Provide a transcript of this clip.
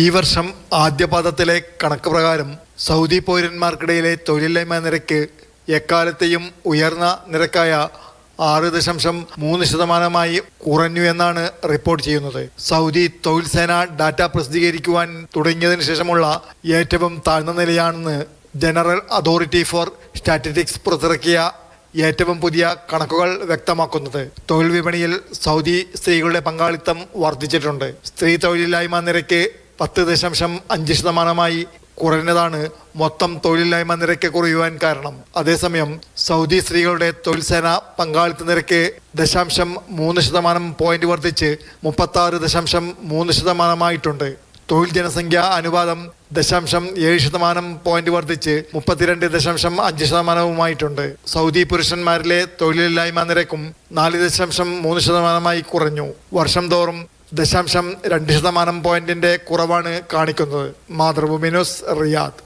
ഈ വർഷം ആദ്യപാദത്തിലെ കണക്ക് പ്രകാരം സൗദി പൗരന്മാർക്കിടയിലെ തൊഴിലില്ലായ്മ നിരക്ക് എക്കാലത്തെയും ഉയർന്ന നിരക്കായ ആറ് ദശാംശം മൂന്ന് ശതമാനമായി കുറഞ്ഞു എന്നാണ് റിപ്പോർട്ട് ചെയ്യുന്നത്. സൗദി തൊഴിൽ സേന ഡാറ്റ പ്രസിദ്ധീകരിക്കുവാൻ തുടങ്ങിയതിനു ശേഷമുള്ള ഏറ്റവും താഴ്ന്ന നിലയാണെന്ന് ജനറൽ അതോറിറ്റി ഫോർ സ്റ്റാറ്റിസ്റ്റിക്സ് പുറത്തിറക്കിയ ഏറ്റവും പുതിയ കണക്കുകൾ വ്യക്തമാക്കുന്നത്. തൊഴിൽ വിപണിയിൽ സൗദി സ്ത്രീകളുടെ പങ്കാളിത്തം വർദ്ധിച്ചിട്ടുണ്ട്. സ്ത്രീ തൊഴിലില്ലായ്മ നിരക്ക് പത്ത് ദശാംശം അഞ്ച് ശതമാനമായി കുറഞ്ഞതാണ് മൊത്തം തൊഴിലില്ലായ്മ നിരക്ക് കുറയുവാൻ കാരണം. അതേസമയം സൗദി സ്ത്രീകളുടെ തൊഴിൽ സേന പങ്കാളിത്ത നിരക്ക് ദശാംശം മൂന്ന് ശതമാനം പോയിന്റ് വർദ്ധിച്ച് മുപ്പത്തി ആറ് ദശാംശം മൂന്ന് ശതമാനമായിട്ടുണ്ട്. തൊഴിൽ ജനസംഖ്യ അനുപാതം ദശാംശം ഏഴ് ശതമാനം പോയിന്റ് വർദ്ധിച്ച് മുപ്പത്തിരണ്ട് ദശാംശം അഞ്ച് ശതമാനവുമായിട്ടുണ്ട്. സൗദി പുരുഷന്മാരിലെ തൊഴിലില്ലായ്മ നിരക്കും നാല് ദശാംശം മൂന്ന് ശതമാനമായി കുറഞ്ഞു. വർഷം തോറും ദശാംശം രണ്ട് ശതമാനം പോയിന്റിന്റെ കുറവാണ് കാണിക്കുന്നത്. Mathrubhumi news Riyadh.